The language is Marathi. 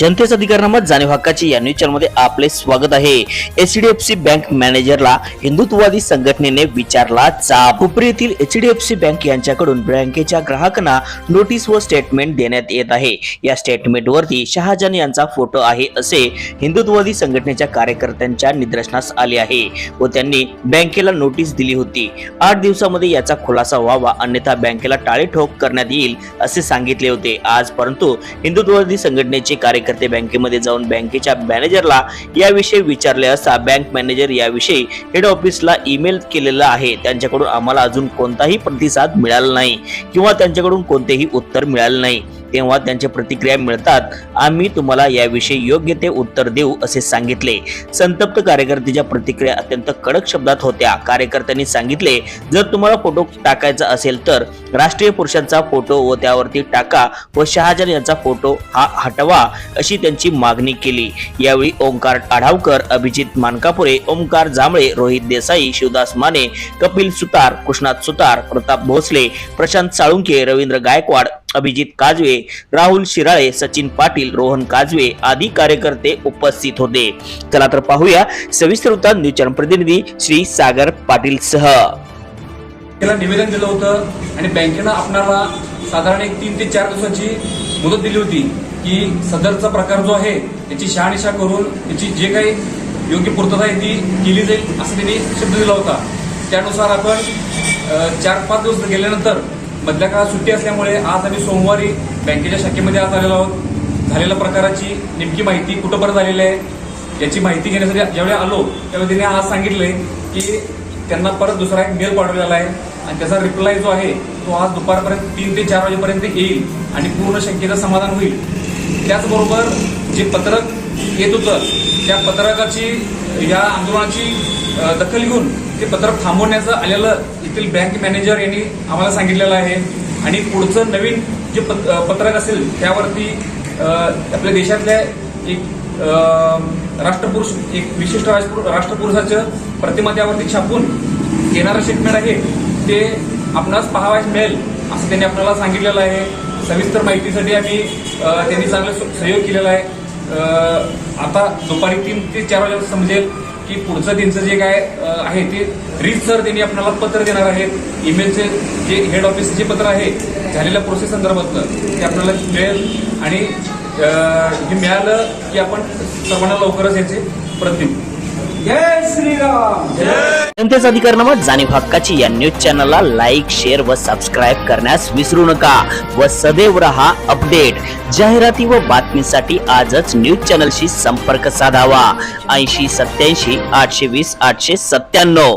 जनतेचा अधिकारनामा जाणीव हक्काची या न्यूज चॅनलमध्ये आपले स्वागत आहे. एचडीएफसी बँक मॅनेजरला हिंदुत्ववादी संघटनेने विचारला चाप. उपरी येथील एचडीएफसी बँक यांच्याकडून बँकेच्या ग्राहकांना नोटीस व स्टेटमेंट देण्यात येत आहे. या स्टेटमेंटवरती शहाजहान यांचा फोटो आहे असे हिंदुत्ववादी संघटनेच्या कार्यकर्त्यांच्या निदर्शनास आले आहे व त्यांनी बँकेला नोटीस दिली होती. आठ दिवसामध्ये याचा खुलासा व्हावा अन्यथा बँकेला टाळेठोक करण्यात येईल असे सांगितले होते. आज परंतु हिंदुत्ववादी संघटनेचे कार्यकर्ते बँकेमध्ये जाऊन बँकेच्या मॅनेजरला याविषयी विचारले असता बँक मॅनेजर याविषयी हेड ऑफिसला ईमेल केलेला आहे. त्यांच्याकडून आम्हाला अजून कोणताही प्रतिसाद मिळाला नाही किंवा त्यांच्याकडून कोणतेही उत्तर मिळाले नाही. तेव्हा त्यांची प्रतिक्रिया मिळतात आम्ही तुम्हाला याविषयी योग्य ते उत्तर देऊ असे सांगितले. संतप्त कार्यकर्त्याच्या प्रतिक्रिया अत्यंत कडक शब्दात होत्या. कार्यकर्त्यांनी सांगितले जर तुम्हाला फोटो टाकायचा असेल तर राष्ट्रीय पुरुषांचा फोटो व त्यावरती टाका व शहाजहान यांचा फोटो हा हटवा अशी त्यांची मागणी केली. यावेळी ओंकार आढावकर अभिजित मानकापुरे ओंकार जांभळे रोहित देसाई शिवदास माने कपिल सुतार कृष्णात सुतार प्रताप भोसले प्रशांत साळुंके रवींद्र गायकवाड अभिजित काजवे राहुल शिराळे सचिन पाटील रोहन काजवे आदी कार्यकर्ते उपस्थित होते. चला तर पाहूया सविस्तर वृत्तांत न्यूज चॅनल प्रतिनिधी श्री सागर पाटील सह बँकेला निवेदन दिलं होतं आणि बँकेनं आपणाला साधारण एक तीन ते चार दिवसाची मुदत दिली होती की सदरचा प्रकार जो आहे त्याची शहानिशा करून त्याची जे काही योग्य पूर्तता आहे ती केली जाईल असं त्यांनी शब्द दिला होता. त्यानुसार आपण चार पाच दिवस गेल्यानंतर मधल्या काळात सुट्टी असल्यामुळे आज आम्ही सोमवारी बँकेच्या शाखेमध्ये आज आलेलो आहोत. झालेल्या प्रकाराची नेमकी माहिती कुठंपर्यंत झालेली आहे याची माहिती घेण्यासाठी ज्यावेळी आलो त्यावेळी त्यांनी आज सांगितले की त्यांना परत दुसरा एक मेल पाठवलेला आहे. आणि त्याचा रिप्लाय जो आहे तो आज दुपारपर्यंत तीन ते चार वाजेपर्यंत येईल आणि पूर्ण शंकेचं समाधान होईल. त्याचबरोबर जे पत्रक येत होतं त्या पत्रकाची या आंदोलनाची दखल घेऊन ते पत्रक थांबवण्याचं आलेलं येथील बँक मॅनेजर यांनी आम्हाला सांगितलेलं आहे. आणि पुढचं नवीन जे पत- पत्रक असेल त्यावरती आपल्या देशातल्या एक राष्ट्रपुरुष एक विशिष्ट राष्ट्रपुरुषाचं प्रतिमा त्यावरती छापून येणारं स्टेटमेंट आहे ते आपणास पाहावयास मिळेल असं त्यांनी आपल्याला सांगितलेलं आहे. सविस्तर माहितीसाठी आम्ही त्यांनी चांगलं सहयोग केलेला आहे. आता दुपारी तीन ते चार वाजेला समजेल की पुढचं त्यांचं जे काय आहे ते रीत सर त्यांनी आपल्याला पत्र देणार आहेत. ईमेलचे जे हेड ऑफिसचे पत्र आहे झालेल्या प्रोसेस संदर्भातलं ते आपल्याला मिळेल. आणि हे मिळालं की आपण सर्वांना लवकरच याचे प्रत देऊ जय श्रीराम! जनतेचा अधिकारनामा जाणीव हक्काची या न्यूज चॅनलला लाईक शेअर व सबस्क्राईब करण्यास विसरू नका व सदैव रहा अपडेट जाहिराती व बातमीसाठी आजच न्यूज चॅनलशी संपर्क साधावा. ऐंशी सत्याऐंशी आठशे वीस आठशे सत्त्याण्णव.